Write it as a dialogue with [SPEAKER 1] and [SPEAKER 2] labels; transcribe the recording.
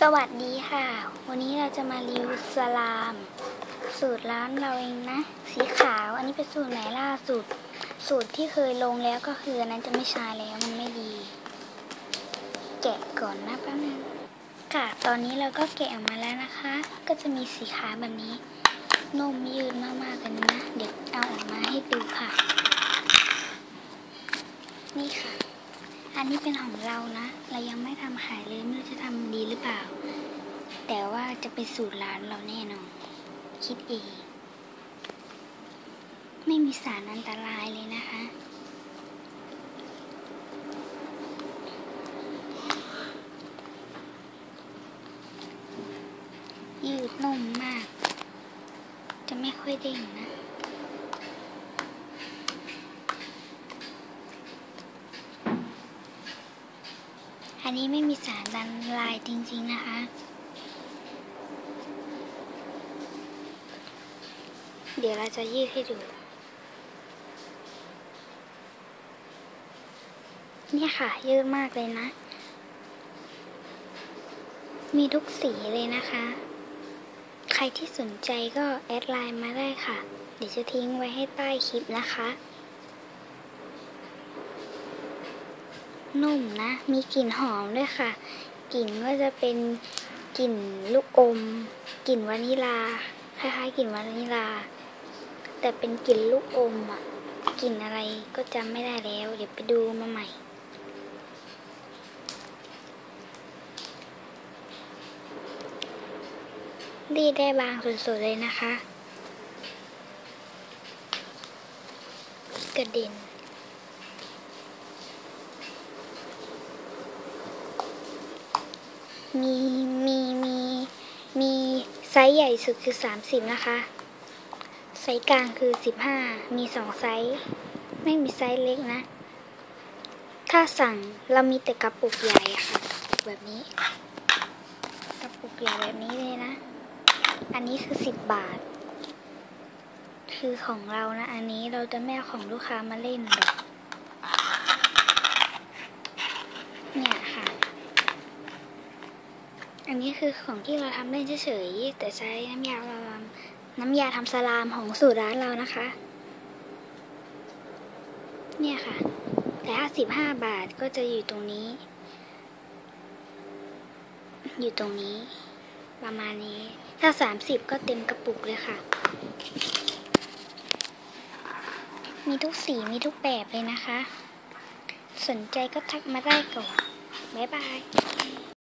[SPEAKER 1] สวัสดีค่ะ วันนี้เราจะมารีวิวสลาม สูตรร้านเราเองนะ สีขาว อันนี้เป็นสูตรไหนล่าสุด สูตรที่เคยลงแล้วก็คืออันนั้นจะไม่ใช้แล้วมันไม่ดี แกะก่อนนะแป๊บนึงค่ะ ตอนนี้เราก็แกะออกมาแล้วนะคะ ก็จะมีสีขาวแบบนี้นมยืดมากๆกันนะ เดี๋ยวเอาออกมาให้ดูค่ะ นี่ค่ะ อันนี้เป็นของเรานะ เรายังไม่ทำขายเลยไม่รู้จะทำดีหรือเปล่า แต่ว่าจะเป็นสูตรร้านเราแน่นอน คิดเอง ไม่มีสารอันตรายเลยนะคะยืดนุ่มมาก จะไม่ค่อยเด้งนะ อันนี้ไม่มีสารดันลายจริงๆนะคะ เดี๋ยวเราจะยืดให้ดู เนี่ยค่ะยืดมากเลยนะ มีทุกสีเลยนะคะ ใครที่สนใจก็แอดไลน์มาได้ค่ะ เดี๋ยวจะทิ้งไว้ให้ใต้คลิปนะคะ นุ่มนะ มีกลิ่นหอมด้วยค่ะ กลิ่นก็จะเป็นกลิ่นลูกอม กลิ่นวานิลา คล้ายๆกลิ่นวานิลา แต่เป็นกลิ่นลูกอมอะ กลิ่นอะไรก็จำไม่ได้แล้ว เดี๋ยวไปดูมาใหม่รีดได้บางสุดๆเลยนะคะ กระเด็น มีมีมีมีไซส์ใหญ่สุดคือ 30 นะคะ ไซส์กลางคือ 15 มีสองไซส์ ไม่มีไซส์เล็กนะ ถ้าสั่งเรามีแต่กระปุกใหญ่อะค่ะแบบนี้ กระปุกใหญ่แบบนี้เลยนะ อันนี้คือ 10 บาท คือของเรานะ อันนี้เราจะไม่เอาของลูกค้ามาเล่นแบบเนี่ยค่ะ อั นนี้คือของที่เราทำเล่นเฉยๆแต่ใช้น้ำยาเราทำน้ำยาทำสลามของสูตรร้านเรานะคะ เนี่ยค่ะ แต่ถ้าสิบห้าบาทก็จะอยู่ตรงนี้ อยู่ตรงนี้ ประมาณนี้ ถ้าสามสิบก็เต็มกระปุกเลยค่ะ มีทุกสีมีทุกแบบเลยนะคะ สนใจก็ทักมาได้ก่อน บ๊ายบาย